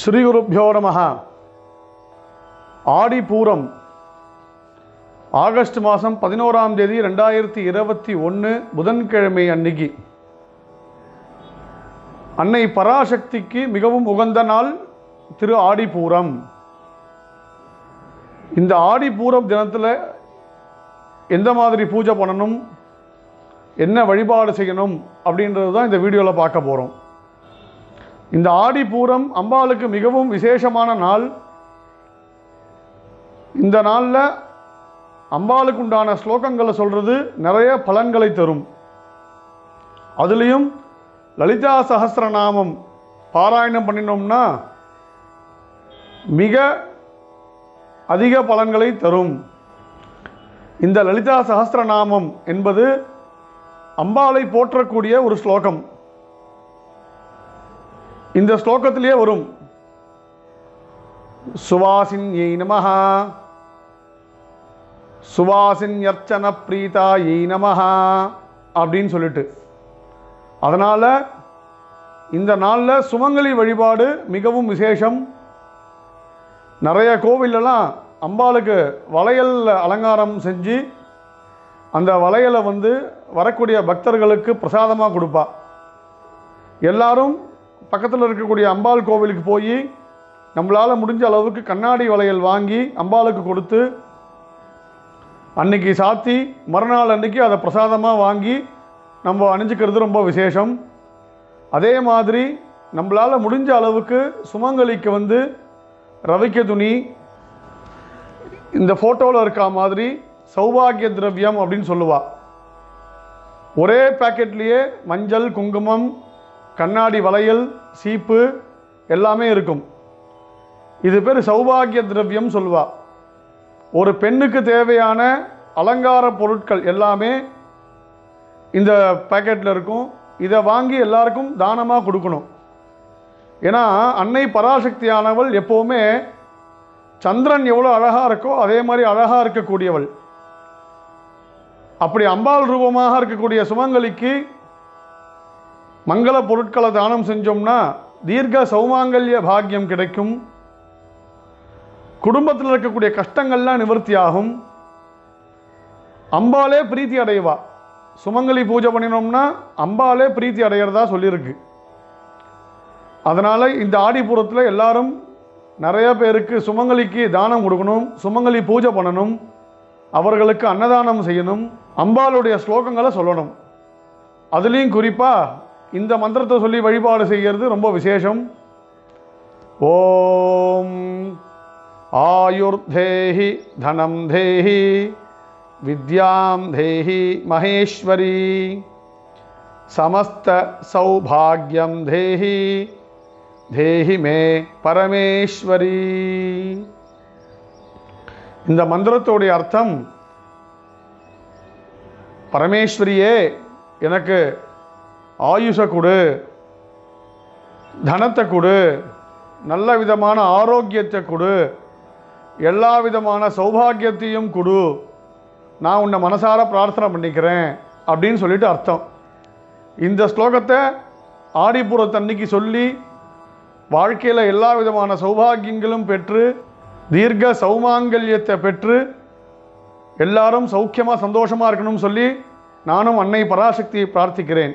ஸ்ரீகுருப்பியோ நம ஆடிப்பூரம். ஆகஸ்ட் மாதம் பதினோராம் தேதி ரெண்டாயிரத்தி இருபத்தி ஒன்று புதன்கிழமை அன்னைக்கு. அன்னை பராசக்திக்கு மிகவும் உகந்த நாள் திரு ஆடிப்பூரம். இந்த ஆடிப்பூரம் தினத்தில் எந்த மாதிரி பூஜை பண்ணணும் என்ன வழிபாடு செய்யணும் அப்படின்றது தான் இந்த வீடியோவில் பார்க்க போகிறோம் இந்த ஆடிப்பூரம் அம்பாளுக்கு மிகவும் விசேஷமான நாள். இந்த நாளில் அம்பாளுக்கு உண்டான ஸ்லோகங்களை சொல்கிறது நிறைய பலன்களை தரும். அதுலேயும் லலிதா சகசிரநாமம் பாராயணம் பண்ணினோம்னா மிக அதிக பலன்களை தரும். இந்த லலிதா சகசிரநாமம் என்பது அம்பாளை போற்றக்கூடிய ஒரு ஸ்லோகம். இந்த ஸ்லோகத்திலேயே வரும். சுவாசின்யை நமஹா. சுவாசின்யர்ச்சன பிரீதாயை நமஹா அப்படின்னு சொல்லிட்டு. அதனால் இந்த நாளில் சுமங்கலி வழிபாடு மிகவும் விசேஷம். நிறைய கோவிலெல்லாம் அம்பாளுக்கு வளையல் அலங்காரம் செஞ்சு அந்த வளையலை வந்து வரக்கூடிய பக்தர்களுக்கு பிரசாதமாக கொடுப்பா. எல்லாரும் பக்கத்தில் இருக்கக்கூடிய அம்பாள் கோவிலுக்கு போய் நம்மளால் முடிஞ்ச அளவுக்கு கண்ணாடி வளையல் வாங்கி அம்பாளுக்கு கொடுத்து அன்னைக்கு சாத்தி மறுநாள் அன்னைக்கு அதை பிரசாதமாக வாங்கி நம்ம அணிஞ்சிக்கிறது ரொம்ப விசேஷம். அதே மாதிரி நம்மளால் முடிஞ்ச அளவுக்கு சுமங்கலிக்கு வந்து ரவிக்க துணி இந்த ஃபோட்டோவில் இருக்கா மாதிரி சௌபாகிய திரவியம் அப்படின்னு சொல்லுவாள் ஒரே பேக்கெட்லேயே மஞ்சள் குங்குமம் கண்ணாடி வளையல் சீப்பு எல்லாமே இருக்கும். இது பேர் சௌபாகிய திரவியம் சொல்வா. ஒரு பெண்ணுக்கு தேவையான அலங்கார பொருட்கள் எல்லாமே இந்த பேக்கெட்டில் இருக்கும். இதை வாங்கி எல்லாருக்கும் தானமாக கொடுக்கணும். ஏன்னா அன்னை பராசக்தியானவள் எப்போவுமே சந்திரன் எவ்வளோ அழகாக இருக்கோ அதே மாதிரி அழகாக இருக்கக்கூடியவள். அப்படி அம்பாள் ரூபமாக இருக்கக்கூடிய சுமங்கலிக்கு மங்கள பொருட்களை தானம் செஞ்சோம்னா தீர்க்க சௌமாங்கல்ய பாக்கியம் கிடைக்கும். குடும்பத்தில் இருக்கக்கூடிய கஷ்டங்கள்லாம் நிவர்த்தி ஆகும் அம்பாலே பிரீத்தி அடைவா. சுமங்கலி பூஜை பண்ணினோம்னா அம்பாலே பிரீத்தி அடையிறதா சொல்லியிருக்கு. அதனால் இந்த ஆடிப்புறத்தில் எல்லாரும் நிறைய பேருக்கு சுமங்கலிக்கு தானம் கொடுக்கணும் சுமங்கலி பூஜை பண்ணணும் அவர்களுக்கு அன்னதானம் செய்யணும் அம்பாளுடைய ஸ்லோகங்களை சொல்லணும். அதுலேயும் குறிப்பாக இந்த மந்திரத்தை சொல்லி வழிபாடு செய்கிறது ரொம்ப விசேஷம். ஓம் ஆயுர்தேஹி தனம் தேஹி வித்யாம் தேஹி மகேஸ்வரி சமஸ்த சௌபாகியம் தேஹி தேஹி மே பரமேஸ்வரி. இந்த மந்திரத்தோடைய அர்த்தம் பரமேஸ்வரியே எனக்கு ஆயுஷை கொடு தனத்தை கொடு நல்ல விதமான ஆரோக்கியத்தை கொடு எல்லா விதமான சௌபாகியத்தையும் கொடு. நான் உன்னை மனசார பிரார்த்தனை பண்ணிக்கிறேன் அப்படின்னு சொல்லிட்டு அர்த்தம். இந்த ஸ்லோகத்தை ஆடிப்புறத்தன்னைக்கு சொல்லி வாழ்க்கையில் எல்லா விதமான சௌபாகியங்களும் பெற்று தீர்க்க சௌமாங்கல்யத்தை பெற்று எல்லாரும் சௌக்கியமாக சந்தோஷமாக இருக்கணும்னு சொல்லி நானும் அன்னை பராசக்தியை பிரார்த்திக்கிறேன்.